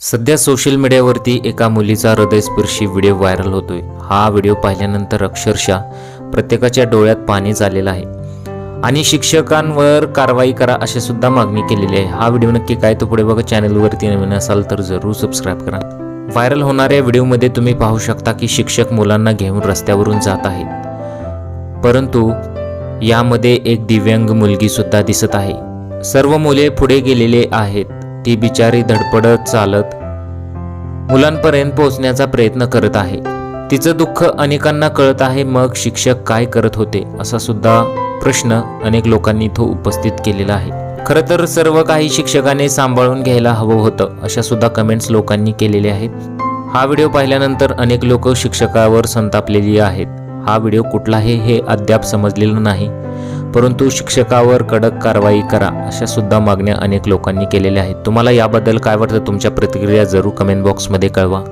सध्या सोशल मीडियावरती एका मुलीचा हृदयस्पर्शी व्हिडिओ व्हायरल होतोय. हा व्हिडिओ पाहिल्यानंतर अक्षरशः प्रत्येकाच्या डोळ्यात पाणी झालेलं आहे. आणि शिक्षकांवर कारवाई करा अशी सुद्धा मागणी केलेली आहे. हा व्हिडिओ नक्की काय तो पुढे बघा. चॅनलवरती नवीन असाल तर जरूर सबस्क्राईब करा. व्हायरल होणाऱ्या व्हिडिओमध्ये तुम्ही पाहू शकता की शिक्षक मुलांना घेऊन रस्त्यावरून जात आहेत. परंतु यामध्ये एक दिव्यांग मुलगी सुद्धा दिसत आहे. सर्व मुले पुढे गेलेले आहेत. ती बिचारी धडपडत चालत मुलांपर्यंत पोहोचण्याचा प्रयत्न करत आहे. तिचं दुःख अनेकांना कळत आहे मग शिक्षक काय करत होते असा सुद्धा प्रश्न अनेक लोकांनी इथं उपस्थित केलेला आहे. खरं तर सर्व काही शिक्षकाने सांभाळून घ्यायला हवं होतं अशा सुद्धा कमेंट्स लोकांनी केलेले आहेत. हा व्हिडिओ पाहिल्यानंतर अनेक लोक शिक्षकावर संतापलेली आहेत. हा व्हिडिओ कुठला आहे हे अद्याप समजलेलं नाही. परंतु शिक्षकावर कडक कारवाई करा अशा सुद्धा मागण्या अनेक लोकांनी केलेल्या आहेत. तुम्हाला याबद्दल काय वाटतं? तुमच्या प्रतिक्रिया जरूर कमेंट बॉक्समध्ये कळवा.